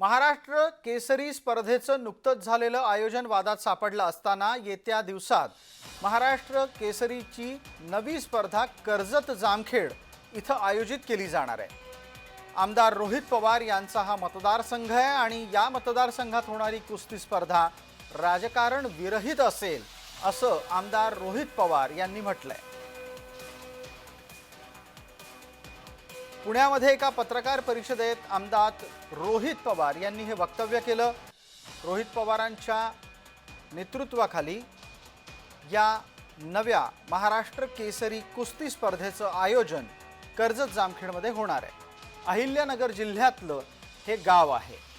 महाराष्ट्र केसरी स्पर्धेचं नुकतंच झालेलं आयोजन वादात सापडलं असताना येत्या दिवसात महाराष्ट्र केसरीची नवी स्पर्धा कर्जत जामखेड इथं आयोजित केली जाणार आहे. आमदार रोहित पवार यांचा हा मतदारसंघ आहे आणि या मतदारसंघात होणारी कुस्ती स्पर्धा राजकारण विरहित असेल असं आमदार रोहित पवार यांनी म्हटलंय. पुण्यामध्ये एका पत्रकार परिषदेत आमदार रोहित पवार यांनी हे वक्तव्य केलं. रोहित पवारांच्या नेतृत्वाखाली या नव्या महाराष्ट्र केसरी कुस्ती स्पर्धेचं आयोजन कर्जत जामखेडमध्ये होणार आहे. अहिल्यानगर जिल्ह्यातलं हे गाव आहे.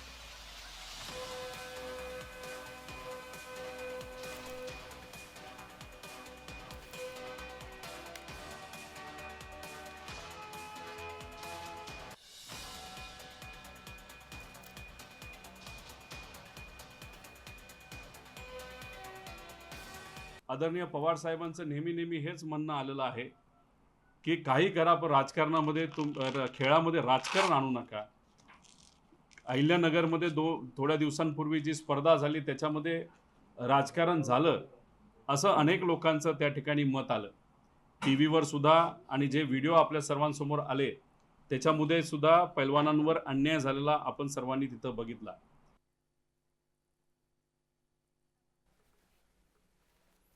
आदरणीय पवार साहेबांचं नेहमी नेहमी हेच म्हणणं आलेलं आहे की काही करा पण राजकारणामध्ये तुम खेळामध्ये राजकारण आणू नका. अहिल्यानगरमध्ये दो थोड्या दिवसांपूर्वी जी स्पर्धा झाली त्याच्यामध्ये राजकारण झालं असं अनेक लोकांचं त्या ठिकाणी मत आलं. टी व्हीवर सुद्धा आणि जे व्हिडिओ आपल्या सर्वांसमोर आले त्याच्यामध्ये सुद्धा पैलवानांवर अन्याय झालेला आपण सर्वांनी तिथं बघितला.